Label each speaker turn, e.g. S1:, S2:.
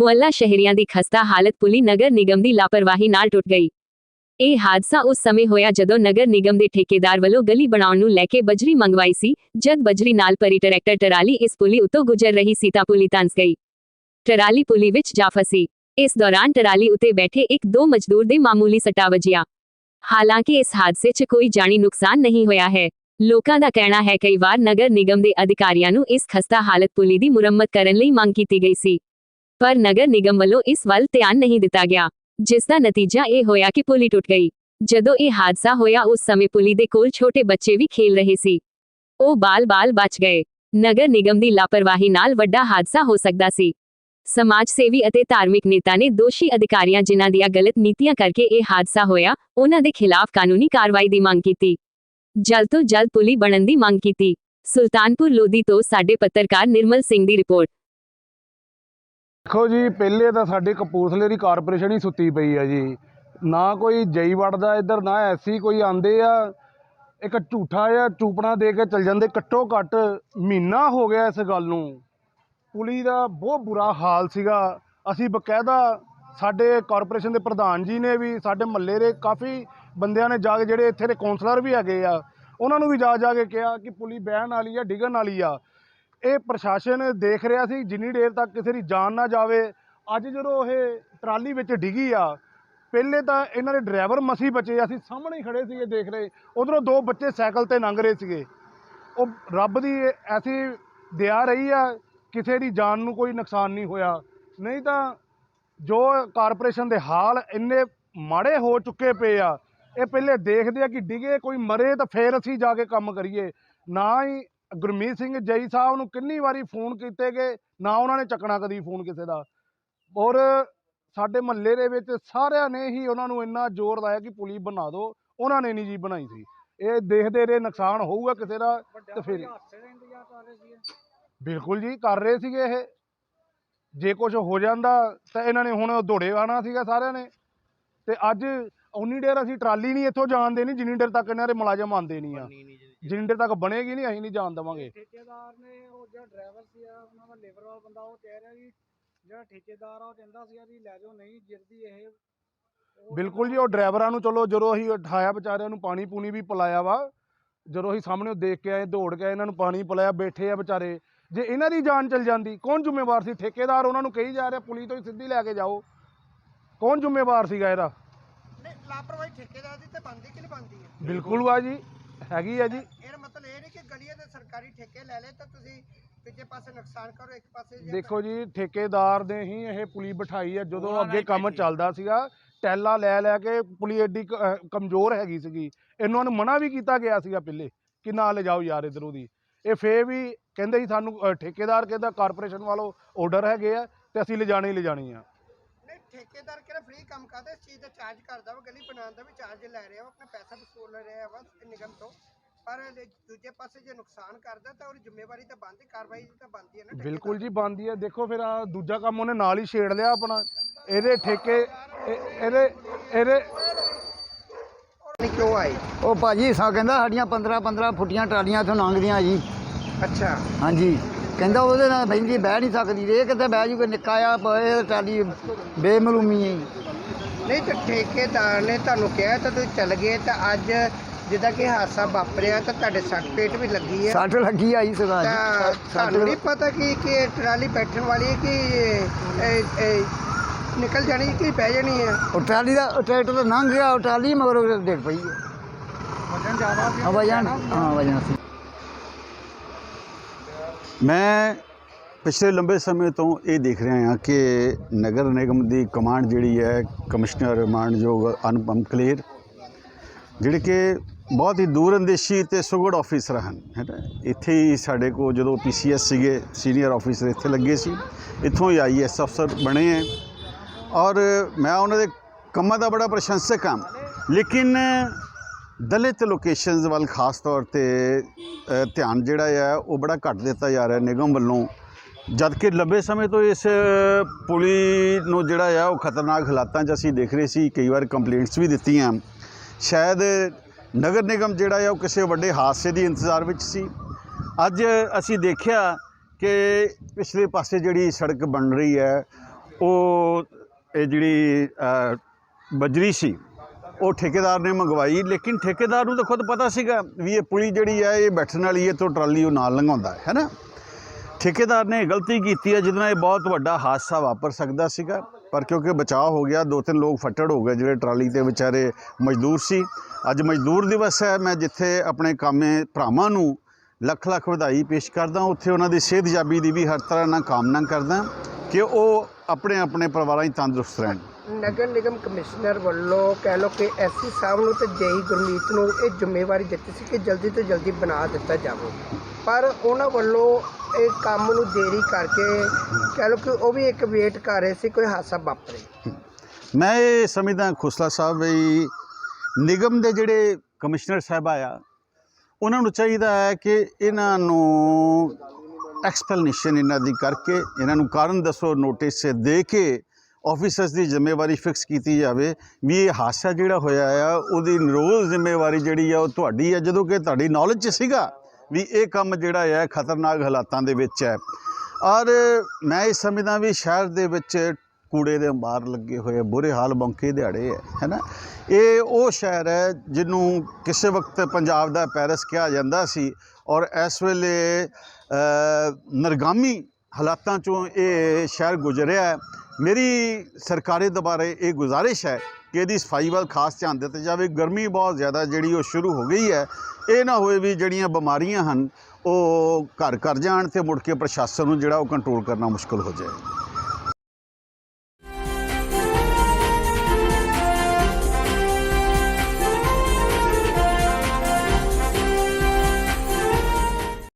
S1: ਮੁਹੱਲਾ ਸ਼ਹਿਰੀਆਂ ਦੀ ਖਸਤਾ ਹਾਲਤ ਪੁਲੀ ਨਗਰ ਨਿਗਮ ਦੀ ਲਾਪਰਵਾਹੀ ਨਾਲ ਟੁੱਟ ਗਈ। ਇਹ ਹਾਦਸਾ ਉਸ ਸਮੇਂ ਹੋਇਆ ਜਦੋਂ ਨਗਰ ਨਿਗਮ ਦੇ ਠੇਕੇਦਾਰ ਵੱਲੋਂ ਗਲੀ ਬਣਾਉਣ ਨੂੰ ਲੈ ਕੇ ਬਜਰੀ ਮੰਗਵਾਈ ਸੀ, ਜਦ ਬਜਰੀ ਨਾਲ ਭਰੀ ਟਰੈਕਟਰ ਟਰਾਲੀ ਇਸ ਪੁਲੀ ਉੱਤੋਂ ਗੁਜ਼ਰ ਰਹੀ ਸੀ ਤਾਂ ਪੁਲੀ ਤੰਸ ਗਈ। ਟਰਾਲੀ ਪੁਲੀ ਵਿੱਚ ਜਾ ਫਸੀ। ਇਸ ਦੌਰਾਨ ਟਰਾਲੀ ਉੱਤੇ ਬੈਠੇ ਇੱਕ ਦੋ ਮਜ਼ਦੂਰ ਦੇ ਮਾਮੂਲੀ ਸੱਟਾਂ ਵਜਿਆ। ਹਾਲਾਂਕਿ ਇਸ ਹਾਦਸੇ 'ਚ ਕੋਈ ਜਾਨੀ ਨੁਕਸਾਨ ਨਹੀਂ ਹੋਇਆ ਹੈ। ਲੋਕਾਂ ਦਾ ਕਹਿਣਾ ਹੈ, ਕਈ ਵਾਰ ਨਗਰ ਨਿਗਮ ਦੇ ਅਧਿਕਾਰੀਆਂ ਨੂੰ ਇਸ ਖਸਤਾ ਹਾਲਤ ਪੁਲੀ ਦੀ ਮੁਰੰਮਤ ਕਰਨ ਲਈ ਮੰਗ ਕੀਤੀ ਗਈ ਸੀ। ਪਰ ਨਗਰ ਨਿਗਮ ਵੱਲੋਂ ਇਸ ਵੱਲ ਧਿਆਨ ਨਹੀਂ ਦਿੱਤਾ ਗਿਆ, ਜਿਸ ਦਾ ਨਤੀਜਾ ਇਹ ਹੋਇਆ ਕਿ ਪੁਲੀ ਟੁੱਟ ਗਈ। ਜਦੋਂ ਇਹ ਹਾਦਸਾ ਹੋਇਆ, ਉਸ ਸਮੇਂ ਪੁਲੀ ਦੇ ਕੋਲ ਛੋਟੇ ਬੱਚੇ ਵੀ ਖੇਲ ਰਹੇ ਸੀ। ਉਹ ਬਾਲ-ਬਾਲ ਬਚ ਗਏ। ਨਗਰ ਨਿਗਮ ਦੀ ਲਾਪਰਵਾਹੀ ਨਾਲ ਵੱਡਾ ਹਾਦਸਾ ਹੋ ਸਕਦਾ ਸੀ। ਸਮਾਜ ਸੇਵੀ ਅਤੇ ਧਾਰਮਿਕ ਨੇਤਾ ਨੇ ਦੋਸ਼ੀ ਅਧਿਕਾਰੀਆਂ ਜਿਨ੍ਹਾਂ ਦੀਆਂ ਗਲਤ ਨੀਤੀਆਂ ਕਰਕੇ ਇਹ ਹਾਦਸਾ ਹੋਇਆ, ਉਹਨਾਂ ਦੇ ਖਿਲਾਫ ਕਾਨੂੰਨੀ ਕਾਰਵਾਈ ਦੀ ਮੰਗ ਕੀਤੀ। ਜਲਦ ਤੋਂ ਜਲਦ ਪੁਲੀ ਬਣਨ ਦੀ ਮੰਗ ਕੀਤੀ। ਸੁਲਤਾਨਪੁਰ ਲੋਧੀ ਤੋਂ ਸਾਡੇ ਪੱਤਰਕਾਰ ਨਿਰਮਲ ਸਿੰਘ ਦੀ ਰਿਪੋਰਟ।
S2: ਦੇਖੋ ਜੀ, ਪਹਿਲੇ ਤਾਂ ਸਾਡੇ ਕਪੂਰਥਲੇ ਦੀ ਕਾਰਪੋਰੇਸ਼ਨ ਹੀ ਸੁੱਤੀ ਪਈ ਆ ਜੀ। ਨਾ ਕੋਈ ਜਈ ਵੜਦਾ ਇੱਧਰ, ਨਾ ਐਸੀ ਕੋਈ ਆਂਦੇ ਆ। ਇੱਕ ਝੂਠਾ ਜਿਹਾ ਚੂਪਣਾ ਦੇ ਕੇ ਚਲ ਜਾਂਦੇ, ਘੱਟੋ ਘੱਟ ਮਹੀਨਾ ਹੋ ਗਿਆ ਇਸ ਗੱਲ ਨੂੰ। ਪੁਲੀ ਦਾ ਬਹੁਤ ਬੁਰਾ ਹਾਲ ਸੀਗਾ। ਅਸੀਂ ਬਕਾਇਦਾ ਸਾਡੇ ਕਾਰਪੋਰੇਸ਼ਨ ਦੇ ਪ੍ਰਧਾਨ ਜੀ ਨੇ ਵੀ, ਸਾਡੇ ਮਹੱਲੇ ਦੇ ਕਾਫੀ ਬੰਦਿਆਂ ਨੇ ਜਾ ਕੇ ਜਿਹੜੇ ਇੱਥੇ ਦੇ ਕੌਂਸਲਰ ਵੀ ਹੈਗੇ ਆ, ਉਹਨਾਂ ਨੂੰ ਵੀ ਜਾ ਜਾ ਕੇ ਕਿਹਾ ਕਿ ਪੁਲੀ ਬਹਿਣ ਵਾਲੀ ਆ, ਡਿੱਗਣ ਵਾਲੀ ਆ। ਇਹ ਪ੍ਰਸ਼ਾਸਨ ਦੇਖ ਰਿਹਾ ਸੀ, ਜਿੰਨੀ ਦੇਰ ਤੱਕ ਕਿਸੇ ਦੀ ਜਾਨ ਨਾ ਜਾਵੇ। ਅੱਜ ਜਦੋਂ ਇਹ ਟਰਾਲੀ ਵਿੱਚ ਡਿੱਗੀ ਆ, ਪਹਿਲੇ ਤਾਂ ਇਹਨਾਂ ਦੇ ਡਰਾਈਵਰ ਮਸੀ ਬਚੇ ਅਸੀਂ ਸਾਹਮਣੇ ਹੀ ਖੜੇ ਸੀਗੇ ਦੇਖ ਰਹੇ। ਉਧਰੋਂ ਦੋ ਬੱਚੇ ਸਾਈਕਲ ਤੇ ਲੰਘ ਰਹੇ ਸੀਗੇ। ਉਹ ਰੱਬ ਦੀ ਐਸੀ ਦਿਆ ਰਹੀ ਆ, ਕਿਸੇ ਦੀ ਜਾਨ ਨੂੰ ਕੋਈ ਨੁਕਸਾਨ ਨਹੀਂ ਹੋਇਆ। ਨਹੀਂ ਤਾਂ ਜੋ ਕਾਰਪੋਰੇਸ਼ਨ ਦੇ ਹਾਲ ਇੰਨੇ ਮਾੜੇ ਹੋ ਚੁੱਕੇ ਪਏ ਆ, ਇਹ ਪਹਿਲੇ ਦੇਖਦੇ ਆ ਕਿ ਡਿਗੇ, ਕੋਈ ਮਰੇ ਤਾਂ ਫੇਰ ਅਸੀਂ ਜਾ ਕੇ ਕੰਮ ਕਰੀਏ। ਨਾ ਹੀ ਗੁਰਮੀਤ ਸਿੰਘ ਜਈ ਸਾਹਿਬ ਨੂੰ ਕਿੰਨੀ ਵਾਰੀ ਫੋਨ ਕੀਤੇ ਗਏ ਨਾ ਉਹਨਾਂ ਨੇ ਚੱਕਣਾ ਕਦੀ ਫੋਨ ਕਿਸੇ ਦਾ। ਔਰ ਸਾਡੇ ਮਹੱਲੇ ਦੇ ਵਿੱਚ ਸਾਰਿਆਂ ਨੇ ਹੀ ਉਹਨਾਂ ਨੂੰ ਇੰਨਾ ਜ਼ੋਰ ਲਾਇਆ ਕਿ ਪੁਲੀ ਬਣਾ ਦਿਓ ਉਹਨਾਂ ਨੇ ਨਹੀਂ ਜੀ ਬਣਾਈ ਸੀ। ਇਹ ਦੇਖਦੇ ਰਹੇ ਨੁਕਸਾਨ ਹੋਊਗਾ ਕਿਸੇ ਦਾ ਤੇ ਫਿਰ ਬਿਲਕੁਲ ਜੀ ਕਰ ਰਹੇ ਸੀਗੇ ਇਹ। ਜੇ ਕੁਝ ਹੋ ਜਾਂਦਾ ਤਾਂ ਇਹਨਾਂ ਨੇ ਹੁਣ ਦੌੜੇ ਆਣਾ ਸੀਗਾ ਸਾਰਿਆਂ ਨੇ। ਤੇ ਅੱਜ ਉਨੀ ਦੇਰ ਅਸੀਂ ਟਰਾਲੀ ਨਹੀਂ ਇੱਥੋਂ ਜਾਣ ਦੇਣੀ ਜਿੰਨੀ ਦੇਰ ਤੱਕ ਇਹਨਾਂ ਦੇ ਮੁਲਾਜ਼ਮ ਆਉਂਦੇ ਨਹੀਂ ਆ। ਜਿੰਨੀ ਦੇਰ ਤੱਕ ਬਣੇਗੀ ਨਹੀਂ ਅਸੀਂ ਨਹੀਂ ਜਾਣ ਦੇਵਾਂਗੇ।
S3: ਠੇਕੇਦਾਰ ਨੇ ਉਹ ਜਿਹੜਾ ਡਰਾਈਵਰ ਸੀ ਆ ਉਹਨਾਂ ਦਾ ਲੇਬਰ ਵਾਲਾ ਬੰਦਾ ਉਹ ਕਹਿ ਰਿਹਾ ਜੀ ਜਿਹੜਾ ਠੇਕੇਦਾਰ ਆ ਉਹ ਕਹਿੰਦਾ ਸੀ ਵੀ ਲੈ ਜਾਓ ਨਹੀਂ ਜਿਰਦੀ ਇਹ। ਉਹ
S2: ਬਿਲਕੁਲ ਜੀ ਉਹ ਡਰਾਈਵਰਾਂ ਨੂੰ ਚਲੋ ਜਦੋਂ ਅਸੀਂ ਉਠਾਇਆ ਵਿਚਾਰਿਆਂ ਨੂੰ ਪਾਣੀ ਪੂਣੀ ਵੀ ਪਿਲਾਇਆ ਵਾ ਜਦੋਂ ਅਸੀਂ ਸਾਹਮਣੇ ਦੇਖ ਕੇ ਆਏ ਦੌੜ ਕੇ ਇਹਨਾਂ ਨੂੰ ਪਾਣੀ ਪਿਲਾਇਆ ਬੈਠੇ ਆ ਵਿਚਾਰੇ। ਜੇ ਇਹਨਾਂ ਦੀ ਜਾਨ ਚਲ ਜਾਂਦੀ ਕੌਣ ਜ਼ਿੰਮੇਵਾਰ ਸੀ? ਠੇਕੇਦਾਰ ਉਹਨਾਂ ਨੂੰ ਕਹੀ ਜਾ ਰਿਹਾ ਪੁਲਿਸ ਤੋਂ ਹੀ ਸਿੱਧੀ ਲੈ ਕੇ ਜਾਓ। ਕੌਣ ਜ਼ਿੰਮੇਵਾਰ ਸੀਗਾ ਇਹਦਾ?
S4: ਲਾਪਰਵਾਹੀ ਠੇਕੇਦਾਰ ਦੀ ਤੇ ਬੰਦੀ ਕਿ ਨਹੀਂ ਬੰਦੀ ਹੈ?
S2: ਬਿਲਕੁਲ ਵਾ ਜੀ ਹੈਗੀ ਆ ਜੀ।
S4: ਇਹਦਾ ਮਤਲਬ ਇਹ ਨਹੀਂ ਕਿ ਗਲੀਆਂ ਦੇ ਸਰਕਾਰੀ ਠੇਕੇ ਲੈ ਲਏ ਤਾਂ ਤੁਸੀਂ ਦੂਜੇ ਪਾਸੇ ਨੁਕਸਾਨ ਕਰੋ ਇੱਕ ਪਾਸੇ ਜੇ
S2: ਦੇਖੋ ਜੀ ਠੇਕੇਦਾਰ ਨੇ ਹੀ ਇਹ ਪੁਲੀ ਬਿਠਾਈ ਹੈ ਜਦੋਂ ਅੱਗੇ ਕੰਮ ਚੱਲਦਾ ਸੀਗਾ ਟੈਲਾ ਲੈ ਲੈ ਕੇ ਪੁਲੀ ਐਡੀ ਕ- ਅਹ ਕਮਜ਼ੋਰ ਹੈਗੀ ਸੀਗੀ। ਇਹਨਾਂ ਨੂੰ ਮਨਾ ਵੀ ਕੀਤਾ ਗਿਆ ਸੀਗਾ ਪਹਿਲੇ ਕਿ ਨਾ ਲੈ ਜਾਓ ਯਾਰ ਇਧਰੋਂ ਦੀ। ਇਹ ਫੇਰ ਵੀ ਕਹਿੰਦੇ ਸੀ ਸਾਨੂੰ ਅਹ, ਠੇਕੇਦਾਰ ਕਹਿੰਦਾ ਕਾਰਪੋਰੇਸ਼ਨ ਵੱਲੋਂ ਆਰਡਰ ਹੈਗੇ ਆ ਤੇ ਅਸੀਂ ਲਿਜਾਣੀ ਹੀ ਲਿਜਾਣੀ ਆ।
S4: ਠੇਕੇਦਾਰ ਕਿਹੜਾ ਫ੍ਰੀ ਕੰਮ ਕਰਦਾ ਇਸ ਚੀਜ਼ ਦਾ ਚਾਰਜ ਕਰਦਾ ਵਾ ਗਲੀ ਬਣਾਉਣ ਦਾ ਵੀ ਚਾਰਜ ਲੈ ਰਿਹਾ ਵਾ ਆਪਣਾ ਪੈਸਾ ਵਸੂਲ ਰਿਹਾ ਵਾ ਨਿਗਮ ਤੋਂ। ਪਰ ਜੇ ਦੂਜੇ ਪਾਸੇ ਜੇ ਨੁਕਸਾਨ ਕਰਦਾ ਤਾਂ ਉਹਦੀ ਜ਼ਿੰਮੇਵਾਰੀ ਤਾਂ ਬਣਦੀ ਕਾਰਵਾਈ ਤਾਂ ਬਣਦੀ ਹੈ ਨਾ
S2: ਬਿਲਕੁਲ ਜੀ ਬੰਦੀ ਹੈ। ਦੇਖੋ ਫਿਰ ਆ ਦੂਜਾ ਕੰਮ ਉਹਨੇ ਨਾਲ ਹੀ ਛੇੜ ਲਿਆ ਆਪਣਾ। ਇਹਦੇ ਠੇਕੇ ਇਹ- ਇਹਦੇ ਇਹਦੇ
S4: ਕਿਉਂ ਆਏ?
S5: ਉਹ ਭਾਜੀ ਸਾ ਕਹਿੰਦਾ ਸਾਡੀਆਂ 15 15 ਫੁੱਟੀਆਂ ਟਰਾਲੀਆਂ ਇੱਥੋਂ ਲੰਘਦੀਆਂ ਜੀ।
S4: ਅੱਛਾ।
S5: ਹਾਂਜੀ। ਕਹਿੰਦਾ ਉਹਦੇ ਨਾਲ ਬਹਿੰਦੀ ਬਹਿ ਨਹੀਂ ਸਕਦੀ। ਇਹ ਕਿਤੇ ਬਹਿ ਜੂਗਾ ਨਿੱਕਾ ਆ ਇਹ ਟਰਾਲੀ ਬੇਮਲੂਮੀ ਹੈ।
S4: ਨਹੀਂ ਤਾਂ ਠੇਕੇਦਾਰ ਨੇ ਤੁਹਾਨੂੰ ਕਿਹਾ ਤਾਂ ਤੁਸੀਂ ਚੱਲ ਗਏ ਤਾਂ ਅੱਜ ਜਿੱਦਾਂ ਕਿ ਹਾਦਸਾ ਵਾਪਰਿਆ ਤਾਂ ਤੁਹਾਡੇ ਸੱਟ ਪੇਟ ਵੀ ਲੱਗੀ ਹੈ।
S5: ਸੱਟ ਲੱਗੀ ਆਈ ਸਦਾ
S4: ਤਾਂ ਤੁਹਾਨੂੰ ਨਹੀਂ ਪਤਾ ਕਿ ਕਿ ਟਰਾਲੀ ਬੈਠਣ ਵਾਲੀ ਹੈ ਕਿ ਇਹ- ਇਹ ਨਿਕਲ ਜਾਣੀ ਹੈ ਕਿ ਬਹਿ ਜਾਣੀ ਹੈ?
S5: ਉਹ ਟਰਾਲੀ ਦਾ ਉਹ ਟਰੈਕਟਰ ਤਾਂ ਲੰਘ ਗਿਆ ਉਹ ਟਰਾਲੀ ਮਗਰ ਡਿੱਗ ਪਈ ਹੈ।
S3: ਵਜਨ ਜ਼ਿਆਦਾ ਸੀ।
S5: ਹਾਂ ਵਜਨ ਹਾਂ ਵਜਨ ਸੀ।
S6: ਮੈਂ ਪਿਛਲੇ ਲੰਬੇ ਸਮੇਂ ਤੋਂ ਇਹ ਦੇਖ ਰਿਹਾ ਹਾਂ ਕਿ ਨਗਰ ਨਿਗਮ ਦੀ ਕਮਾਂਡ ਜਿਹੜੀ ਹੈ ਕਮਿਸ਼ਨਰ ਮਾਨਯੋਗ ਅਨੁਪਮ ਕਲੇਰ ਜਿਹੜੇ ਕਿ ਬਹੁਤ ਹੀ ਦੂਰਅੰਦੇਸ਼ੀ ਤੇ ਸੁਗੜ ਆਫੀਸਰ ਹਨ, ਹੈ ਨਾ? ਇੱਥੇ ਹੀ ਸਾਡੇ ਕੋਲ ਜਦੋਂ ਪੀਸੀਐਸ ਸੀਗੇ ਸੀਨੀਅਰ ਆਫੀਸਰ ਇੱਥੇ ਲੱਗੇ ਸੀ, ਇੱਥੋਂ ਹੀ ਆਈਐਸ ਅਫਸਰ ਬਣੇ ਹੈ। ਔਰ ਮੈਂ ਉਹਨਾਂ ਦੇ ਕੰਮਾਂ ਦਾ ਬੜਾ ਪ੍ਰਸ਼ੰਸਕ ਹਾਂ। ਲੇਕਿਨ ਦਲਿਤ ਲੋਕੇਸ਼ਨਸ ਵੱਲ ਖਾਸ ਤੌਰ ਤੇ ਧਿਆਨ ਜਿਹੜਾ ਆ, ਉਹ ਬੜਾ ਘੱਟ ਦਿੱਤਾ ਜਾ ਰਿਹਾ ਨਿਗਮ ਵੱਲੋਂ। ਜਦ ਕਿ ਲੰਬੇ ਸਮੇਂ ਤੋਂ ਇਸ ਪੁਲੀ ਨੂੰ ਜਿਹੜਾ ਆ, ਉਹ ਖਤਰਨਾਕ ਹਾਲਾਤਾਂ 'ਚ ਅਸੀਂ ਦੇਖ ਰਹੇ ਸੀ, ਕਈ ਵਾਰ ਕੰਪਲੇਂਟਸ ਵੀ ਦਿੱਤੀਆਂ। ਸ਼ਾਇਦ ਨਗਰ ਨਿਗਮ ਜਿਹੜਾ ਆ, ਉਹ ਕਿਸੇ ਵੱਡੇ ਹਾਦਸੇ ਦੀ ਇੰਤਜ਼ਾਰ ਵਿੱਚ ਸੀ। ਅੱਜ ਅਸੀਂ ਦੇਖਿਆ ਕਿ ਪਿਛਲੇ ਪਾਸੇ ਜਿਹੜੀ ਸੜਕ ਬਣ ਰਹੀ ਹੈ, ਉਹ, ਇਹ ਜਿਹੜੀ ਬਜਰੀ ਸੀ ਉਹ ਠੇਕੇਦਾਰ ਨੇ ਮੰਗਵਾਈ, ਲੇਕਿਨ ਠੇਕੇਦਾਰ ਨੂੰ ਤਾਂ ਖੁਦ ਪਤਾ ਸੀਗਾ ਵੀ ਇਹ ਪੁਲੀ ਜਿਹੜੀ ਹੈ ਇਹ ਬੈਠਣ ਵਾਲੀ ਹੈ, ਤੋਂ ਟਰਾਲੀ ਉਹ ਨਾਲ ਲੰਘਾਉਂਦਾ ਹੈ ਨਾ ਠੇਕੇਦਾਰ ਨੇ ਗਲਤੀ ਕੀਤੀ ਹੈ, ਜਿਹਦੇ ਨਾਲ ਇਹ ਬਹੁਤ ਵੱਡਾ ਹਾਦਸਾ ਵਾਪਰ ਸਕਦਾ ਸੀਗਾ, ਪਰ ਕਿਉਂਕਿ ਬਚਾਅ ਹੋ ਗਿਆ ਦੋ ਤਿੰਨ ਲੋਕ ਫੱਟੜ ਹੋ ਗਏ, ਜਿਹੜੇ ਟਰਾਲੀ ਤੇ ਵਿਚਾਰੇ ਮਜ਼ਦੂਰ ਸੀ। ਅੱਜ ਮਜ਼ਦੂਰ ਦਿਵਸ ਹੈ, ਮੈਂ ਜਿੱਥੇ ਆਪਣੇ ਕਾਮੇ ਭਰਾਵਾਂ ਨੂੰ ਲੱਖ ਲੱਖ ਵਧਾਈ ਪੇਸ਼ ਕਰਦਾ, ਉੱਥੇ ਉਹਨਾਂ ਦੀ ਸਿਹਤਯਾਬੀ ਦੀ ਵੀ ਹਰ ਤਰ੍ਹਾਂ ਨਾਲ ਕਾਮਨਾ ਕਰਦਾ ਕਿ ਉਹ ਆਪਣੇ ਆਪਣੇ ਪਰਿਵਾਰਾਂ 'ਚ ਤੰਦਰੁਸਤ ਰਹਿਣ।
S4: ਨਗਰ ਨਿਗਮ ਕਮਿਸ਼ਨਰ ਵੱਲੋਂ ਕਹਿ ਲਓ ਕਿ ਐਸਸੀ ਸਾਹਿਬ ਨੂੰ ਤੇ ਜੇਈ ਗੁਰਮੀਤ ਨੂੰ ਇਹ ਜ਼ਿੰਮੇਵਾਰੀ ਦਿੱਤੀ ਸੀ ਕਿ ਜਲਦੀ ਤੋਂ ਜਲਦੀ ਬਣਾ ਦਿੱਤਾ ਜਾਵੇ। ਪਰ ਉਹਨਾਂ ਵੱਲੋਂ ਇਹ ਕੰਮ ਨੂੰ ਦੇਰੀ ਕਰਕੇ ਕਹਿ ਲਓ ਕਿ ਉਹ ਵੀ ਇੱਕ ਵੇਟ ਕਰ ਰਹੇ ਸੀ, ਕੋਈ ਹਾਦਸਾ ਵਾਪਰੇ।
S6: ਮੈਂ ਇਹ ਸਮਝਦਾ ਖੁਸਲਾ ਸਾਹਿਬ ਵੀ ਨਿਗਮ ਦੇ ਜਿਹੜੇ ਕਮਿਸ਼ਨਰ ਸਾਹਿਬ ਆ ਉਹਨਾਂ ਨੂੰ ਚਾਹੀਦਾ ਹੈ ਕਿ ਇਹਨਾਂ ਨੂੰ ਐਕਸਪਲੇਨੇਸ਼ਨ ਇਹਨਾਂ ਦੀ ਕਰਕੇ, ਇਹਨਾਂ ਨੂੰ ਕਾਰਨ ਦੱਸੋ ਨੋਟਿਸ ਦੇ ਕੇ ਆਫੀਸਰਸ ਦੀ ਜ਼ਿੰਮੇਵਾਰੀ ਫਿਕਸ ਕੀਤੀ ਜਾਵੇ ਵੀ ਇਹ ਹਾਦਸਾ ਜਿਹੜਾ ਹੋਇਆ ਆ ਉਹਦੀ ਨਿਰੋਲ ਜ਼ਿੰਮੇਵਾਰੀ ਜਿਹੜੀ ਆ ਉਹ ਤੁਹਾਡੀ ਹੈ ਜਦੋਂ ਕਿ ਤੁਹਾਡੀ ਨੌਲੇਜ 'ਚ ਸੀਗਾ ਵੀ ਇਹ ਕੰਮ ਜਿਹੜਾ ਹੈ ਖਤਰਨਾਕ ਹਾਲਾਤਾਂ ਦੇ ਵਿੱਚ ਹੈ। ਔਰ ਮੈਂ ਇਹ ਸਮਝਦਾ ਵੀ ਸ਼ਹਿਰ ਦੇ ਵਿੱਚ ਕੂੜੇ ਦੇ ਅੰਬਾਰ ਲੱਗੇ ਹੋਏ ਬੁਰੇ ਹਾਲ ਬੌਂਕੇ ਦਿਹਾੜੇ ਹੈ ਹੈਨਾ ਇਹ ਉਹ ਸ਼ਹਿਰ ਹੈ ਜਿਹਨੂੰ ਕਿਸੇ ਵਕਤ ਪੰਜਾਬ ਦਾ ਪੈਰਿਸ ਕਿਹਾ ਜਾਂਦਾ ਸੀ ਔਰ ਇਸ ਵੇਲੇ ਅ, ਨਰਗਾਮੀ ਹਾਲਾਤਾਂ ਚੋਂ ਇਹ ਸ਼ਹਿਰ ਗੁਜ਼ਰਿਆ ਮੇਰੀ ਸਰਕਾਰੀ ਦੁਬਾਰੇ ਇਹ ਗੁਜ਼ਾਰਿਸ਼ ਹੈ ਕਿ ਇਹਦੀ ਸਫ਼ਾਈ ਵੱਲ ਖਾਸ ਧਿਆਨ ਦਿੱਤਾ ਜਾਵੇ। ਗਰਮੀ ਬਹੁਤ ਜ਼ਿਆਦਾ ਜਿਹੜੀ ਉਹ ਸ਼ੁਰੂ ਹੋ ਗਈ ਹੈ। ਇਹ ਨਾ ਹੋਏ ਵੀ ਜਿਹੜੀਆਂ ਬਿਮਾਰੀਆਂ ਹਨ, ਉਹ ਘਰ ਘਰ ਜਾਣ ਤੇ ਮੁੜ ਕੇ ਪ੍ਰਸ਼ਾਸਨ ਨੂੰ ਜਿਹੜਾ ਉਹ ਕੰਟਰੋਲ ਕਰਨਾ ਮੁਸ਼ਕਲ ਹੋ ਜਾਏ।